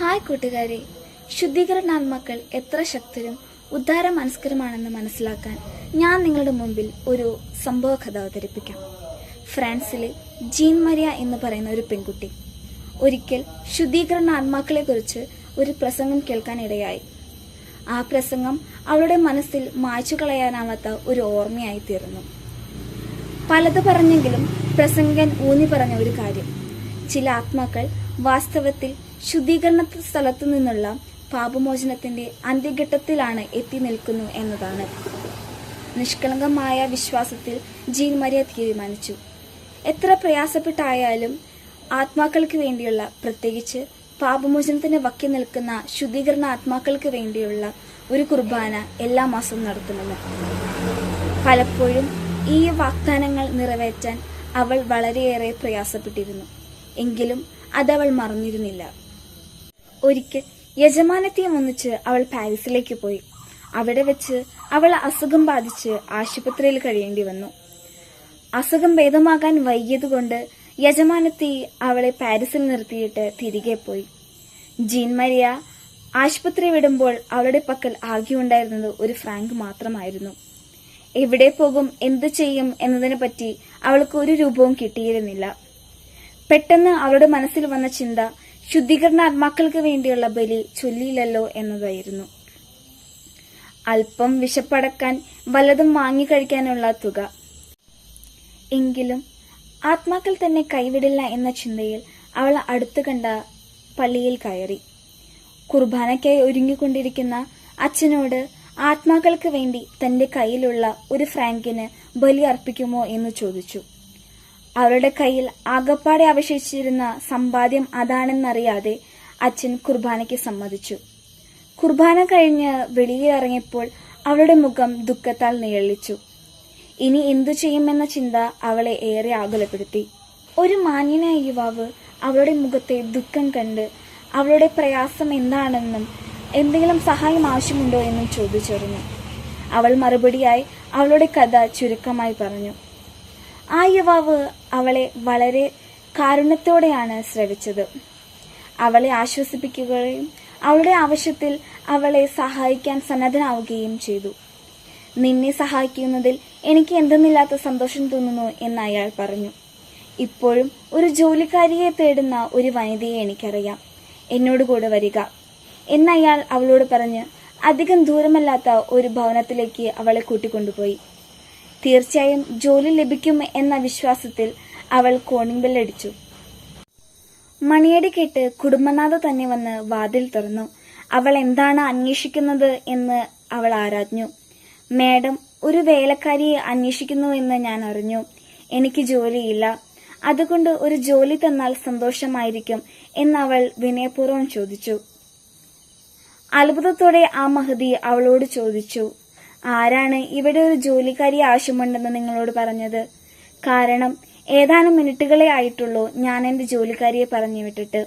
Hi കൂട്ടുകാരെ. ശുദ്ധീകരണാത്മാക്കൾ എത്ര ശക്തരും ഉദ്ധാര മനസ്കരമാണെന്ന് മനസ്സിലാക്കാൻ ഞാൻ നിങ്ങളുടെ മുമ്പിൽ ഒരു സംഭവ കഥ അവതരിപ്പിക്കാം. ഫ്രാൻസിലെ ജീൻ മരിയ എന്ന് പറയുന്ന ഒരു പെൺകുട്ടി ഒരിക്കൽ ശുദ്ധീകരണ ആത്മാക്കളെ കുറിച്ച് ഒരു പ്രസംഗം കേൾക്കാനിടയായി. ആ പ്രസംഗം അവളുടെ മനസ്സിൽ മായ്ച്ചു കളയാനാവാത്ത ഒരു ഓർമ്മയായി തീർന്നു. പലത് പറഞ്ഞെങ്കിലും പ്രസംഗൻ ഊന്നി പറഞ്ഞ ഒരു കാര്യം ചില ആത്മാക്കൾ വാസ്തവത്തിൽ ശുദ്ധീകരണ സ്ഥലത്തു നിന്നുള്ള പാപമോചനത്തിന്റെ അന്ത്യഘട്ടത്തിലാണ് എത്തി നിൽക്കുന്നു എന്നതാണ്. നിഷ്കളങ്കമായ വിശ്വാസത്തിൽ ജീൻ മരിയ തീരുമാനിച്ചു. എത്ര പ്രയാസപ്പെട്ടായാലും ആത്മാക്കൾക്ക് വേണ്ടിയുള്ള പ്രത്യേകിച്ച് പാപമോചനത്തിന് വക്കി നിൽക്കുന്ന ശുദ്ധീകരണ ആത്മാക്കൾക്ക് വേണ്ടിയുള്ള ഒരു കുർബാന എല്ലാ മാസവും നടത്തുമെന്ന് പലപ്പോഴും ഈ വാഗ്ദാനങ്ങൾ നിറവേറ്റാൻ അവൾ വളരെയേറെ പ്രയാസപ്പെട്ടിരുന്നു. എങ്കിലും അതവൾ മറന്നിരുന്നില്ല. ഒരിക്കൽ യജമാനത്തെയും ഒന്നിച്ച് അവൾ പാരീസിലേക്ക് പോയി. അവിടെ വെച്ച് അവൾ അസുഖം ബാധിച്ച് ആശുപത്രിയിൽ കഴിയേണ്ടി വന്നു. അസുഖം ഭേദമാകാൻ വൈകിയതുകൊണ്ട് യജമാനത്തി അവളെ പാരീസിൽ നിർത്തിയിട്ട് തിരികെ പോയി. ജീൻ മരിയ ആശുപത്രി വിടുമ്പോൾ അവളുടെ പക്കൽ ആകെ ഉണ്ടായിരുന്നത് ഒരു ഫ്രാങ്ക് മാത്രമായിരുന്നു. എവിടെ പോകും എന്തു ചെയ്യും എന്നതിനെ പറ്റി അവൾക്ക് ഒരു രൂപവും കിട്ടിയിരുന്നില്ല. പെട്ടെന്ന് അവളുടെ മനസ്സിൽ വന്ന ചിന്ത ശുദ്ധീകരണ ആത്മാക്കൾക്ക് വേണ്ടിയുള്ള ബലി ചൊല്ലിയില്ലല്ലോ എന്നതായിരുന്നു. അല്പം വിശപ്പടക്കാൻ വല്ലതും വാങ്ങിക്കഴിക്കാനുള്ള തുക. എങ്കിലും ആത്മാക്കൾ തന്നെ കൈവിടില്ല എന്ന ചിന്തയിൽ അവൾ അടുത്തു കണ്ട പള്ളിയിൽ കയറി. കുർബാനയ്ക്കായി ഒരുങ്ങിക്കൊണ്ടിരിക്കുന്ന അച്ഛനോട് ആത്മാക്കൾക്ക് വേണ്ടി തന്റെ കയ്യിലുള്ള ഒരു ഫ്രാങ്കിന് ബലി അർപ്പിക്കുമോ എന്ന് ചോദിച്ചു. അവളുടെ കയ്യിൽ ആകപ്പാടെ അവശേഷിച്ചിരുന്ന സമ്പാദ്യം അതാണെന്നറിയാതെ അച്ഛൻ കുർബാനയ്ക്ക് സമ്മതിച്ചു. കുർബാന കഴിഞ്ഞ് വെളിയിൽ ഇറങ്ങിയപ്പോൾ അവളുടെ മുഖം ദുഃഖത്താൽ നിഴലിച്ചു. ഇനി എന്തു ചെയ്യുമെന്ന ചിന്ത അവളെ ഏറെ ആകുലപ്പെടുത്തി. ഒരു മാന്യനായ യുവാവ് അവളുടെ മുഖത്തെ ദുഃഖം കണ്ട് അവളുടെ പ്രയാസം എന്താണെന്നും എന്തെങ്കിലും സഹായം ആവശ്യമുണ്ടോ എന്നും ചോദിച്ചറിഞ്ഞു. അവൾ മറുപടിയായി അവളുടെ കഥ ചുരുക്കമായി പറഞ്ഞു. ആ യുവാവ് അവളെ വളരെ കാരുണ്യത്തോടെയാണ് ശ്രവിച്ചത്. അവളെ ആശ്വസിപ്പിക്കുകയും അവളുടെ ആവശ്യത്തിൽ അവളെ സഹായിക്കാൻ സന്നദ്ധനാവുകയും ചെയ്തു. നിന്നെ സഹായിക്കുന്നതിൽ എനിക്ക് എന്തെന്നില്ലാത്ത സന്തോഷം തോന്നുന്നു എന്ന് അയാൾ പറഞ്ഞു. ഇപ്പോഴും ഒരു ജോലിക്കാരിയെ തേടുന്ന ഒരു വനിതയെ എനിക്കറിയാം. എന്നോട് കൂടെ വരിക എന്നയാൾ അവളോട് പറഞ്ഞ് അധികം ദൂരമല്ലാത്ത ഒരു ഭവനത്തിലേക്ക് അവളെ കൂട്ടിക്കൊണ്ടുപോയി. തീർച്ചയായും ജോലി ലഭിക്കും എന്ന വിശ്വാസത്തിൽ അവൾ കോണിംഗ് ബെല്ലടിച്ചു മണിയടി കേട്ട് കുടുംബനാഥ തന്നെ വന്ന് വാതിൽ തുറന്നു. അവൾ എന്താണ് അന്വേഷിക്കുന്നത് എന്ന് അവൾ ആരാഞ്ഞു. മാഡം ഒരു വേലക്കാരിയെ അന്വേഷിക്കുന്നു എന്ന് ഞാൻ അറിഞ്ഞു. എനിക്ക് ജോലിയില്ല. അതുകൊണ്ട് ഒരു ജോലി തന്നാൽ സന്തോഷമായിരിക്കും എന്ന് അവൾ വിനയപൂർവം ചോദിച്ചു. അത്ഭുതത്തോടെ ആ മഹതി അവളോട് ചോദിച്ചു. ആരാണ് ഇവിടെ ഒരു ജോലിക്കാരി ആവശ്യമുണ്ടെന്ന് നിങ്ങളോട് പറഞ്ഞത്? കാരണം ഏതാനും മിനിറ്റുകളെ ആയിട്ടുള്ളൂ ഞാൻ എന്റെ ജോലിക്കാരിയെ പറഞ്ഞു വിട്ടിട്ട്.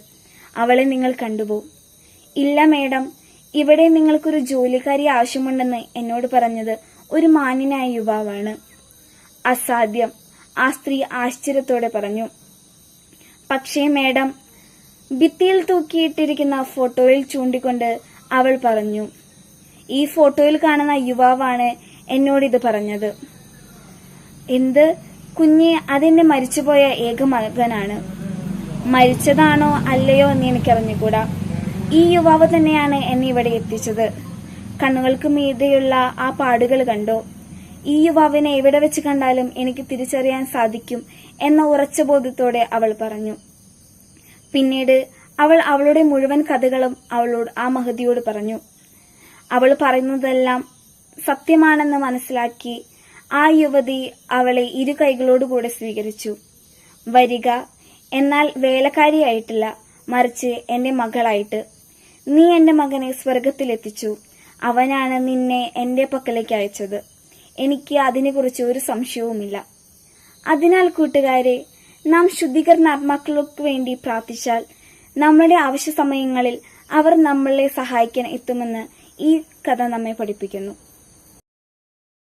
അവളെ നിങ്ങൾ കണ്ടുപോ. ഇല്ല മേഡം. ഇവിടെ നിങ്ങൾക്കൊരു ജോലിക്കാരി ആവശ്യമുണ്ടെന്ന് എന്നോട് പറഞ്ഞത് ഒരു മാന്യനായ യുവാവാണ്. അസാധ്യം. ആ സ്ത്രീ ആശ്ചര്യത്തോടെ പറഞ്ഞു. പക്ഷേ മേഡം ഭിത്തിയിൽ തൂക്കിയിട്ടിരിക്കുന്ന ഫോട്ടോയിൽ ചൂണ്ടിക്കൊണ്ട് അവൾ പറഞ്ഞു ഈ ഫോട്ടോയിൽ കാണുന്ന യുവാവാണ് എന്നോട് ഇത് പറഞ്ഞത്. എന്ത്? കുഞ്ഞെ അതെന്നെ മരിച്ചുപോയ ഏക മകനാണ്. മരിച്ചതാണോ അല്ലയോ എന്ന് എനിക്കറിഞ്ഞുകൂടാ. ഈ യുവാവ് തന്നെയാണ് എന്നെ ഇവിടെ എത്തിച്ചത്. കണ്ണുകൾക്ക് മീതെയുള്ള ആ പാടുകൾ കണ്ടോ? ഈ യുവാവിനെ എവിടെ വെച്ച് കണ്ടാലും എനിക്ക് തിരിച്ചറിയാൻ സാധിക്കും എന്ന ഉറച്ച ബോധ്യത്തോടെ അവൾ പറഞ്ഞു. പിന്നീട് അവൾ അവളുടെ മുഴുവൻ കഥകളും അവളോട് ആ മഹതിയോട് പറഞ്ഞു. അവൾ പറയുന്നതെല്ലാം സത്യമാണെന്ന് മനസ്സിലാക്കി ആ യുവതി അവളെ ഇരു കൈകളോടുകൂടെ സ്വീകരിച്ചു. വരിക എന്നാൽ വേലക്കാരിയായിട്ടില്ല മറിച്ച് എന്റെ മകളായിട്ട്. നീ എന്റെ മകനെ സ്വർഗത്തിലെത്തിച്ചു അവനാണ് നിന്നെ എന്റെ പക്കലേക്ക് അയച്ചത്. എനിക്ക് അതിനെക്കുറിച്ച് ഒരു സംശയവുമില്ല. അതിനാൽ കൂട്ടുകാരെ നാം ശുദ്ധീകരണ ആത്മാക്കൾക്ക് വേണ്ടി പ്രാർത്ഥിച്ചാൽ നമ്മുടെ ആവശ്യ സമയങ്ങളിൽ അവർ നമ്മളെ സഹായിക്കാൻ എത്തുമെന്ന് ഈ കഥ നമ്മെ പഠിപ്പിക്കുന്നു.